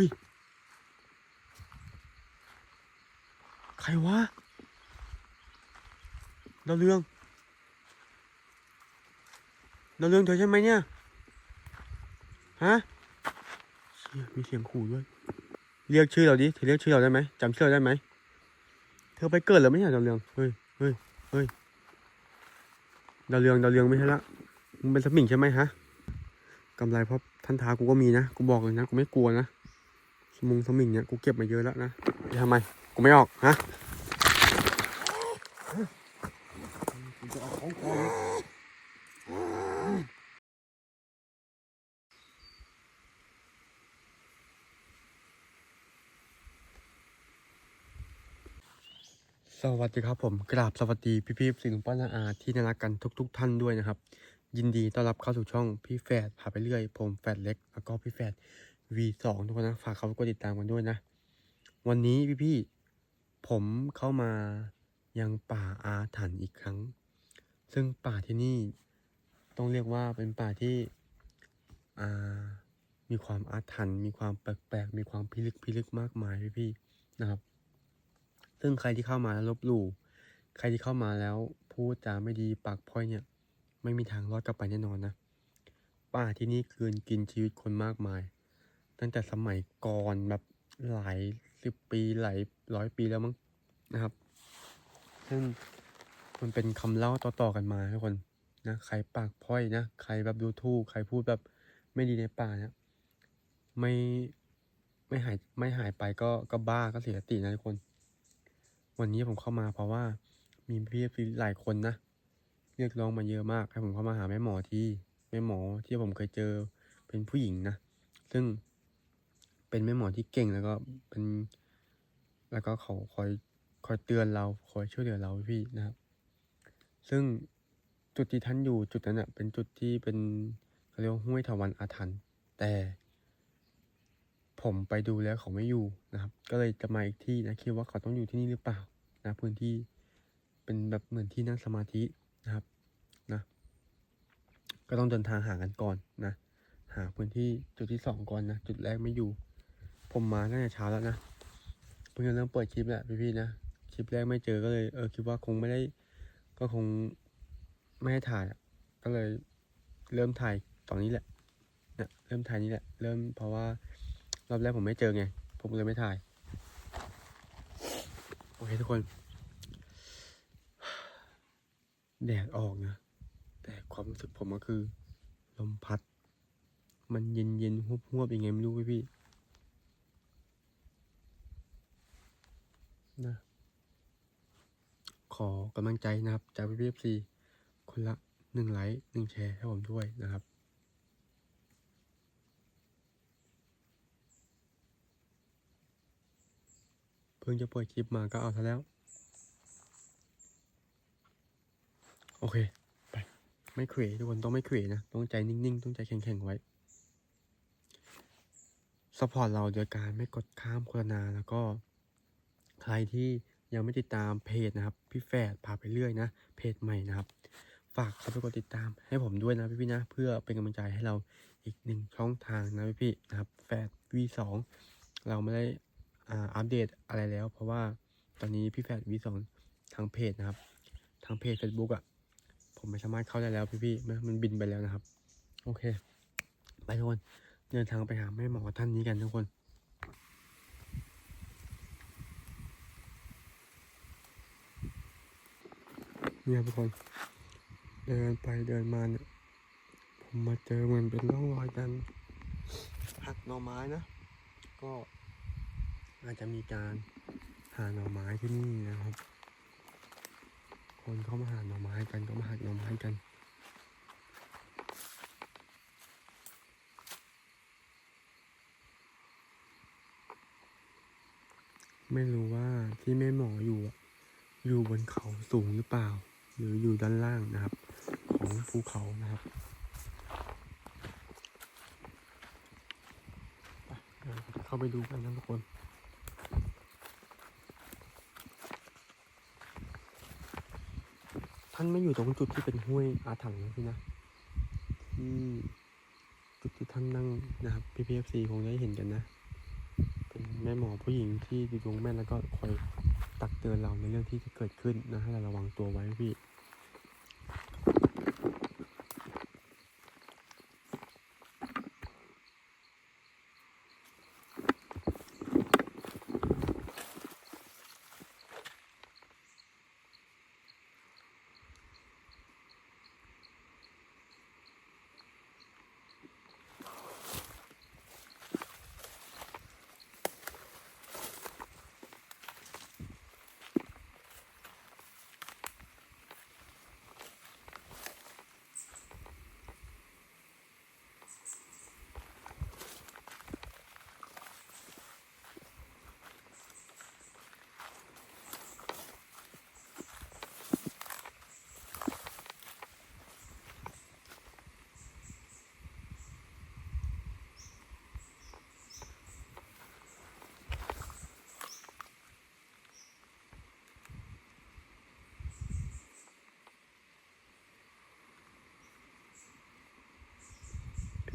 ฮ้ย ใครวะดาวเรืองดาวเรืองเธอใช่ไหมเนี่ย ฮะเชี่ยมีเสียงขู่ด้วย เรียกชื่อเราดิเธอเรียกชื่อเราได้ไหมจำชื่อเราได้ไหม เธอไปเกิดแล้วไม่ใช่ยดาวเรือง เฮ้ย เฮ้ย เฮ้ยดาวเรืองดาวเรืองไม่ใช่ละมึงเป็นสมิงใช่ไหมฮะกำไรเพราะท่านท้ากูก็มีนะ กูบอกเลยนะ กูไม่กลัวนะ มุงสมิงเนี่ยกูเก็บมาเยอะแล้วนะจะทำไม กูไม่ออกฮะกูจะเอาของก่อนสวัสดีครับผมกราบสวัสดีพี่ๆสิ่งป้านาอาที่น่ารักกันทุกๆท่านด้วยนะครับ ยินดีต้อนรับเข้าสู่ช่องพี่แฝดพาไปเรื่อย ผมแฝดเล็กแล้วก็พี่แฝด V2 ทุกคนนะ ฝากเขากดติดตามกันด้วยนะ วันนี้พี่ๆผมเข้ามายังป่าอาถรรพ์อีกครั้ง ซึ่งป่าที่นี่ต้องเรียกว่าเป็นป่าที่มีความอาถรรพ์มีความแปลกๆ มีความพิลึกพิลึกมากมายพี่ๆนะครับ ซึ่งใครที่เข้ามาแล้วลบหลู่ใครที่เข้ามาแล้วพูดจาไม่ดีปากพ่อยเนี่ย ไม่มีทางรอดกลับไปแน่นอนนะป่าที่นี่คืนกินชีวิตคนมากมาย ตั้งแต่สมัยก่อนแบบหลายสิบปีหลายร้อยปีแล้วมั้งนะครับ ซึ่งมันเป็นคำเล่าต่อๆกันมาทุกคนนะใครปากพร่อยนะใครแบบดูถูกใครพูดแบบไม่ดีในป่าเนี่ยไม่ไม่หายไม่หายไปก็ก็บ้าก็เสียสตินะทุกคน วันนี้ผมเข้ามาเพราะว่า มีพี่พี่หลายคนนะเรียกร้องมาเยอะมากให้ผมเข้ามาหาแม่หมอที่แม่หมอที่ผมเคยเจอเป็นผู้หญิงนะซึ่ง เป็นแม่หมอที่เก่งแล้วก็เป็น แล้วก็เขาคอยคอยเตือนเราคอยช่วยเหลือเราพี่นะครับ ซึ่งจุดที่ท่านอยู่จุดนั้นอะเป็นจุดที่เป็นเขาเรียกว่าห้วยถาวันอาถรรพ์แต่ผมไปดูแล้วเขาไม่อยู่นะครับ ก็เลยจะมาอีกที่นะคิดว่าเขาต้องอยู่ที่นี่หรือเปล่านะพื้นที่เป็นแบบเหมือนที่นั่งสมาธินะครับนะก็ต้องเดินทางหากันก่อนนะ หาพื้นที่จุดที่สองก่อนนะ จุดแรกไม่อยู่ ผมมาตั้งแต่เช้าแล้วนะเพิ่งจะเริ่มเปิดคลิปแหละพี่ๆนะ คลิปแรกไม่เจอก็เลยเออคิดว่าคงไม่ได้ ก็คงไม่ให้ถ่ายก็เลยเริ่มถ่ายตอนนี้แหละเนี่ยเริ่มถ่ายนี้แหละ เริ่มเพราะว่ารอบแรกผมไม่เจอไง ผมเลยไม่ถ่าย โอเคทุกคน แดดออกนะ แต่ความรู้สึกผมก็คือ ลมพัด มันเย็นเย็นหวบหวบยังไงไม่รู้พี่พี่ นะขอกำลังใจนะครับ จากพี่พีเอฟซีคนละหนึ่งไลค์หนึ่งแชร์ให้ผมด้วยนะครับเพิ่งจะเปิดคลิปมาก็เอาซะแล้ว โอเค ไป ไม่เขวทุกคนต้องไม่เขวนะ ต้องใจนิ่งๆ ต้องใจแข็งๆ ไว้สปอร์ตเราโดยการไม่กดข้ามโฆษณาแล้วก็ ใครที่ยังไม่ติดตามเพจนะครับ พี่แฝดพาไปเรื่อยนะ เพจใหม่นะครับ ฝากเข้าไปกดติดตามให้ผมด้วยนะพี่ๆนะ เพื่อเป็นกำลังใจให้เราอีกหนึ่งช่องทางนะพี่ๆนะครับแฝด V2 เราไม่ได้อัปเดตอะไรแล้ว เพราะว่าตอนนี้พี่แฝด V2 ทางเพจนะครับ ทางเพจ Facebook อะผมไม่สามารถเข้าได้แล้วพี่ๆนะมันบินไปแล้วนะครับ โอเค ไปทุกคนเดินทางไปหาแม่หมอท่านนี้กันทุกคน เนี่ยทุกคน เดินไปเดินมาเนี่ย ผมมาเจอเหมือนเป็นร่องรอยการหักหน่อไม้นะ ก็อาจจะมีการหาหน่อไม้ที่นี่นะครับ คนเข้ามาหาหน่อไม้กันก็มาหักหน่อไม้กันไม่รู้ว่าที่แม่หมออยู่อยู่บนเขาสูงหรือเปล่า หรืออยู่ด้านล่างนะครับ ของภูเขานะครับเข้าไปดูกันนะทุกคนท่านไม่อยู่ตรงจุดที่เป็นห้วยอาถรรพ์นะพี่นะที่จุดที่ท่านนั่งนะครับ PPFC คงได้เห็นกันนะ เป็นแม่หมอผู้หญิงที่ดูดวงแม่นแล้วก็คอยตักเตือนเราในเรื่องที่จะเกิดขึ้นนะให้เราระวังตัวไว้พี่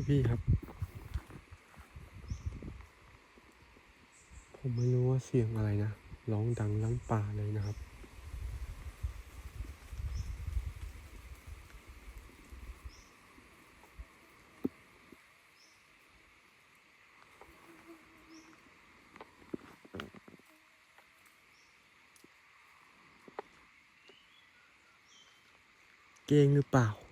พี่ครับ ผมไม่รู้ว่าเสียงอะไรนะ ร้องดังลั่นป่าเลยนะครับเกงหรือเปล่า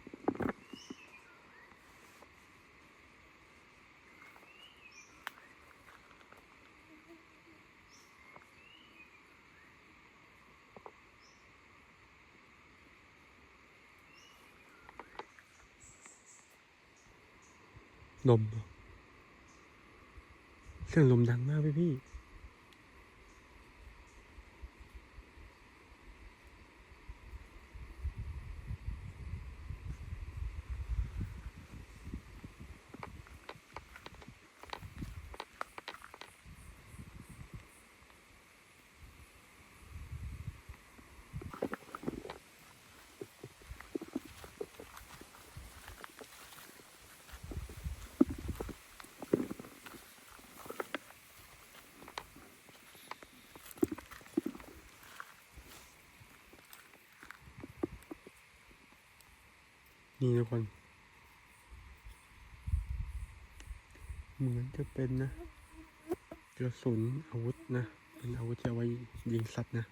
ลม เสียงลมดังมากพี่พี่ นี่ทุกคน เหมือนจะเป็นนะกระสุนอาวุธนะ เป็นอาวุธที่เอาไว้ยิงสัตว์นะ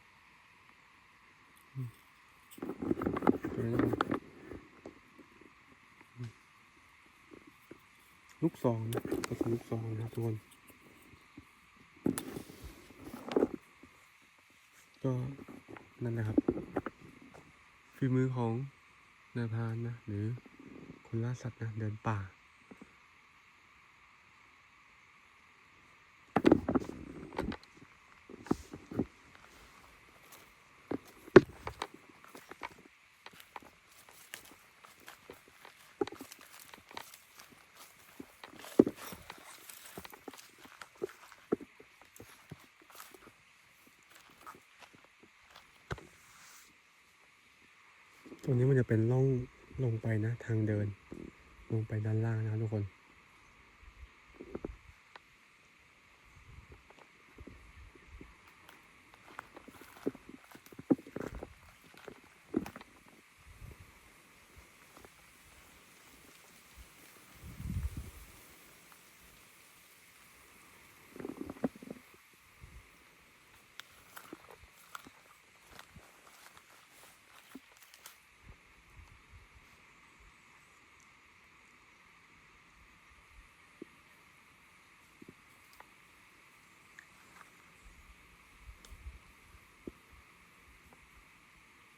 ลูกซองนะกระสุนลูกซองนะทุกคนก็นั่นนะครับฝีมือของ นายพรานนะหรือคนล่าสัตว์นะเดินป่า ตรงนี้มันจะเป็นร่องลงไปนะ ทางเดิน ลงไปด้านล่างนะครับทุกคน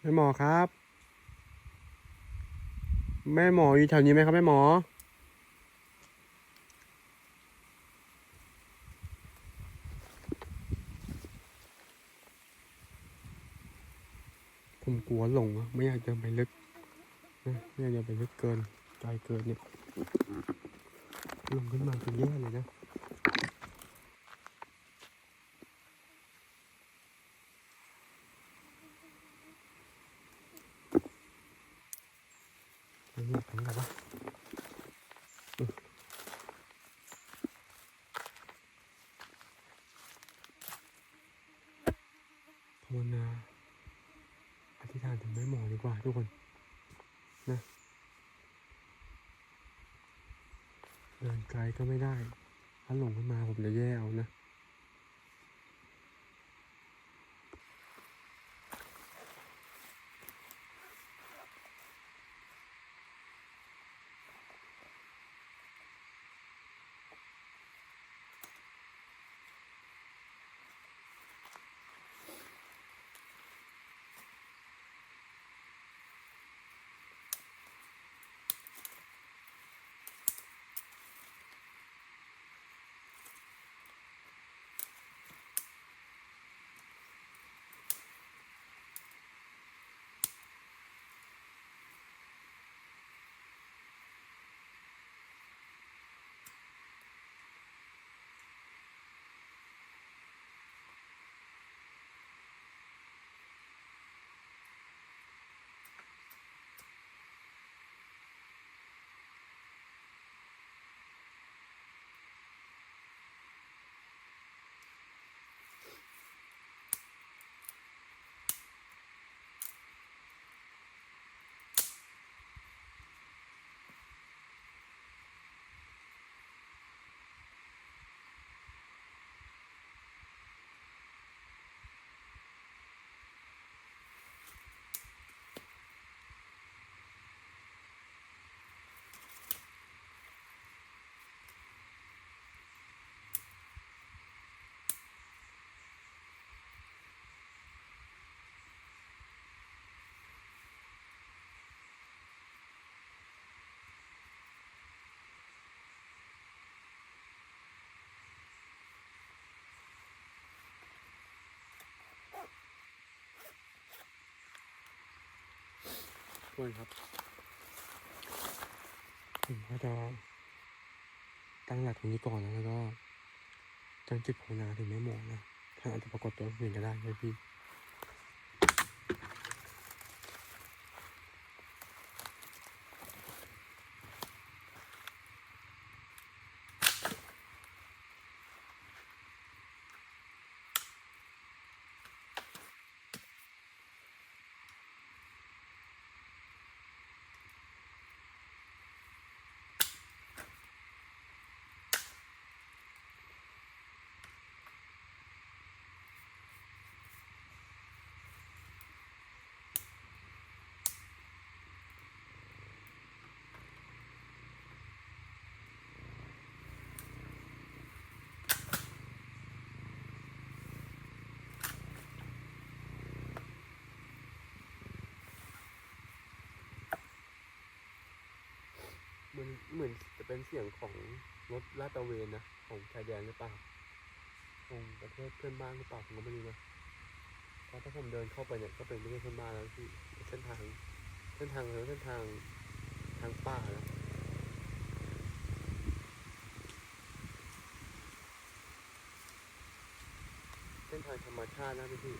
แม่หมอครับ แม่หมออยู่แถวนี้ไหมครับแม่หมอ ผมกลัวหลงอะไม่อยากเดินไปลึกนะไม่อยากเดินไปลึกเกินไกลเกินเนี่ยลงขึ้นมาจะแย่เลยนะ ไม่มีทั้งแบบว่า วนาอธิษฐานถึงแม่หมอดีกว่าทุกคนนะ เดินไกลก็ไม่ได้ ถ้าหลงขึ้นมาผมจะแย่เอานะ ทุกคนครับผมก็จะตั้งหลักตรงนี้ก่อนนะแล้วก็ตั้งจิตภาวนาถึงไม่หมอนะถ้าอาจจะปรากฏตัวอื่นก็ได้นะพี่ มันเหมือนจะเป็นเสียงของรถลาดตระเวนนะของชายแดนหรือเปล่าของประเทศเพื่อนบ้านหรือเปล่าผมก็ไม่รู้นะเพราะถ้าผมเดินเข้าไปเนี่ยก็เป็นประเทศเพื่อนบ้านแล้วที่เส้นทางเส้นทางแล้วเส้นทางทางป่านะเส้นทางธรรมชาตินะพี่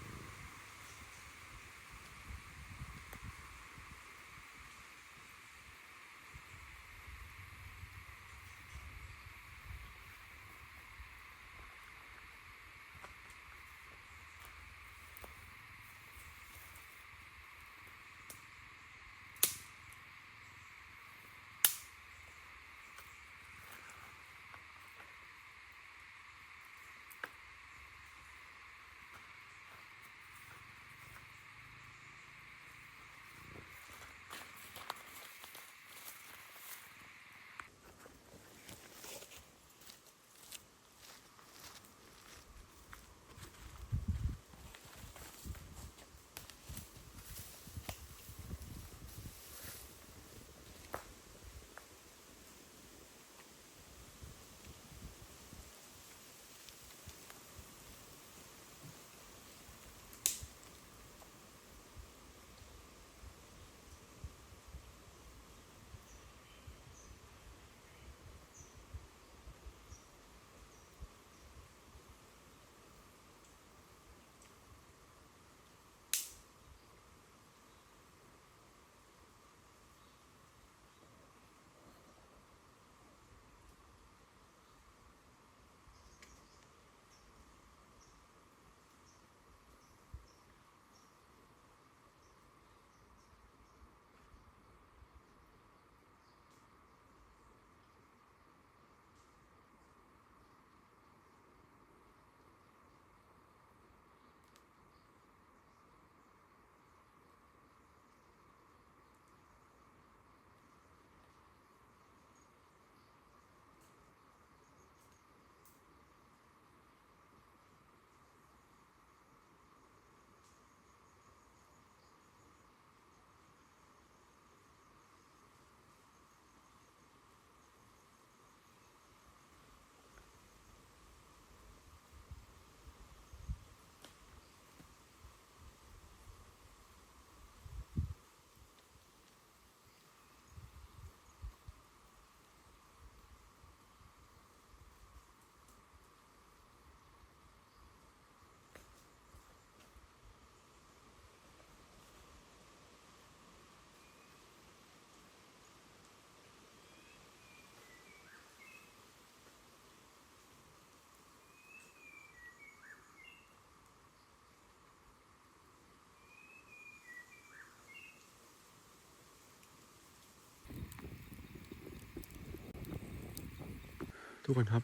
ทุกคนครับ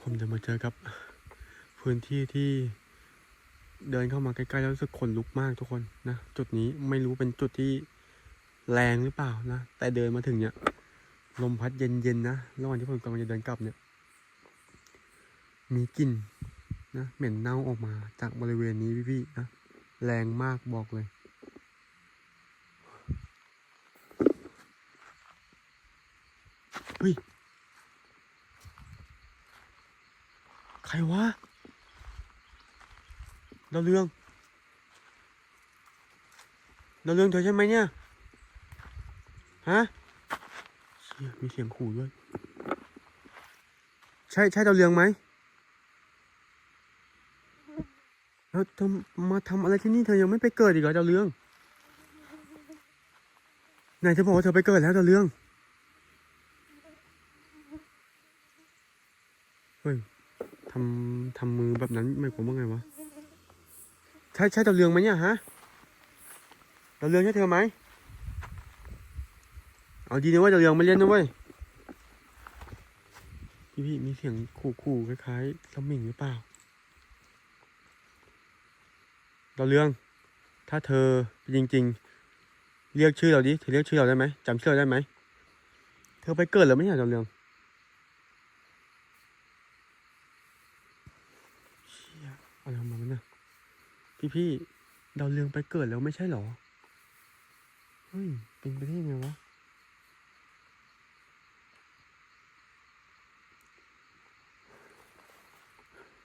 ผมจะมาเจอกับพื้นที่ที่เดินเข้ามาใกล้ๆแล้วรู้สึกขนลุกมากทุกคนนะ จุดนี้ไม่รู้เป็นจุดที่แรงหรือเปล่านะ แต่เดินมาถึงเนี่ย ลมพัดเย็นๆนะ ระหว่างที่ผมกำลังจะเดินกลับเนี่ย มีกลิ่นนะเหม็นเน่าออกมาจากบริเวณนี้พี่ๆนะ แรงมากบอกเลยเฮ้ย ใครวะดาวเรืองดาวเรืองเธอใช่ไหมเนี่ย ฮะเชี่ยมีเสียงขู่ด้วย ใช่ใช่ดาวเรืองไหมแล้วเธอมาทำอะไรที่นี่เธอยังไม่ไปเกิดอีกเหรอดาวเรือง ไหนเธอบอกว่าเธอไปเกิดแล้วดาวเรือง เฮ้ย ทำทำมือแบบนั้นหมายความว่าไงวะ ใช่ใช่ดาวเรืองไหมเนี่ยฮะดาวเรืองใช่เธอไหมเอาดีนะว่าดาวเรืองไม่เล่นนะเว้ยพี่พี่มีเสียงขู่ขู่คล้ายๆสมิงหรือเปล่าดาวเรือง ถ้าเธอจริง ๆ เรียกชื่อเราดิเธอเรียกชื่อเราได้ไหมจำชื่อเราได้ไหมเธอไปเกิดแล้วไม่ใช่เหรอดาวเรือง เชี่ยอะไรของมันวะเนี่ย พี่พี่ดาวเรืองไปเกิดแล้วไม่ใช่หรอ เฮ้ย เป็นไปได้ยังไงวะ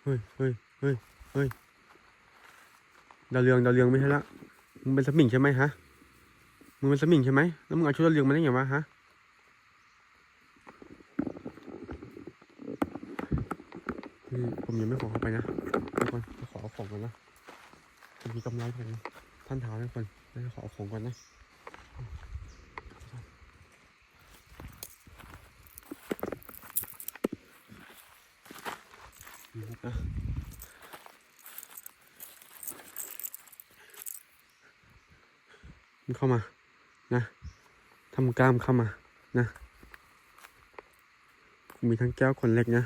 เฮ้ยเฮ้ยเฮ้ยเฮ้ยดาวเรืองดาวเรืองไม่ใช่ละ มึงเป็นสมิงใช่ไหมฮะ มึงเป็นสมิงใช่ไหม แล้วมึงเอาชุดดาวเรืองมาได้ไงวะฮะพี่ผมยังไม่ขอเข้าไปนะทุกคนขอของก่อนนะ มีกำไรของท่านเท้าทุกคนแล้วขอเอาของก่อนนะนี่นะมึงเข้ามา นะทำกล้ามเข้ามา นะกูมีทั้งแก้วขนเหล็กนะ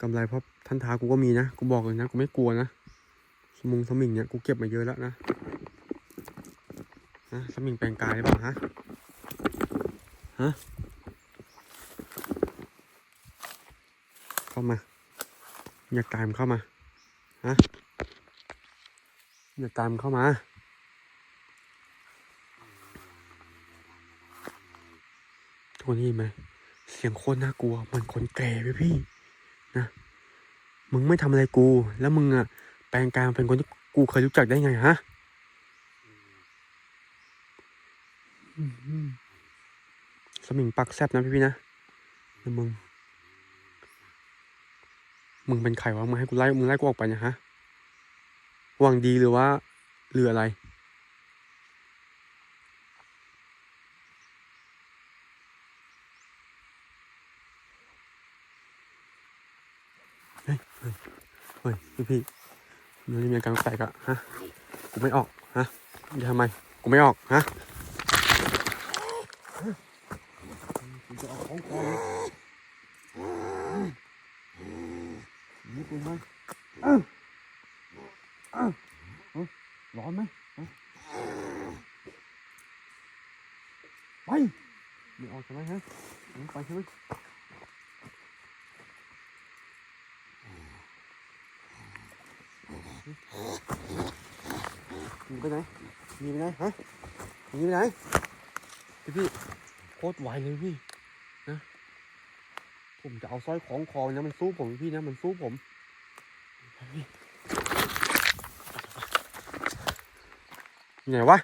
กำไรเพราะท่านท้ากูก็มีนะ กูบอกเลยนะ กูไม่กลัวนะ สมุงสมิงเนี่ยกูเก็บมาเยอะแล้วนะนะสมิงแปลงกายหรือเปล่าฮะฮะเข้ามา อยากตามเข้ามาฮะอยากตามเข้ามาทุกคนได้ยินไหมเสียงโคตรน่ากลัวมันคนแก่พี่พี่นะมึงไม่ทำอะไรกู แล้วมึงอะ แปลงกายมาเป็นคนที่กูเคยรู้จักได้ไงฮะอืมสมิงปักแซบนะพี่พี่นะแล้วมึง มึงเป็นใครวะมึงให้กูไล่ มึงไล่กูออกไปเนี่ยฮะหวังดีหรือว่าหรืออะไร เฮ้ย เฮ้ยเฮ้ยพี่พี่ มันมีอาการแปลกอะฮะ กูไม่ออก ฮะจะทำไม กูไม่ออก ฮะกูจะออกของคอนี่กูไหมร้อนไหมไป ไม่ออกใช่ไหมฮะ ไปใช่ไหม มึงไปไหนหนีไปไหนฮะหนีไปไหนพี่พี่โคตรไวเลยพี่นะผมจะเอาสร้อยของคอนะมันสู้ผมพี่นะมันสู้ผมไปพี่ไหนวะ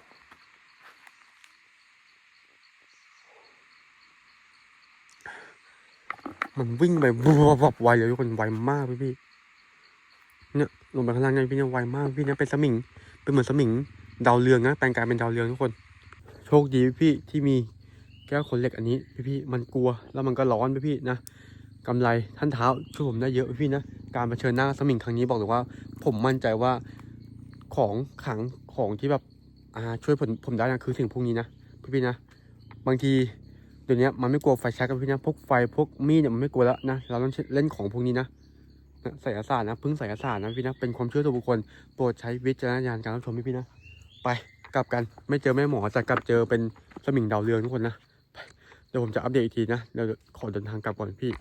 มันวิ่งไปบวับไวเลยทุกคนไวมากพี่พี่ ลงไปข้างล่างเนี่ยพี่เนี่ยไวมากพี่เนี่ยเป็นสมิง เป็นเหมือนสมิงดาวเรืองนะแปลงกายเป็นดาวเรืองทุกคน โชคดีพี่ที่มีแก้วขนเหล็กอันนี้พี่พี่มันกลัวแล้วมันก็ร้อนพี่พี่นะกำไรท่านเท้าช่วยผมได้เยอะพี่นะการมาเชิญหน้าสมิงครั้งนี้บอกเลยว่า ผมมั่นใจว่าของขังของที่แบบอ่าช่วยผมผมได้นะคือสิ่งพวกนี้นะพี่พี่นะบางทีเดี๋ยวนี้มันไม่กลัวไฟแช็กกันพี่นะพวกไฟพวกมีดเนี่ยมันไม่กลัวแล้วนะเราต้องเล่นของพวกนี้นะ ไสยศาสตร์นะพึ่งไสยศาสตร์นะพี่นะเป็นความเชื่อส่วนบุคคลโปรดใช้วิจารณญาณการรับชมพี่พี่นะไปกลับกันไม่เจอแม่หมอแต่กลับเจอเป็นสมิงดาวเรืองทุกคนนะเดี๋ยวผมจะอัปเดตอีกทีนะเดี๋ยวขอเดินทางกลับก่อนพี่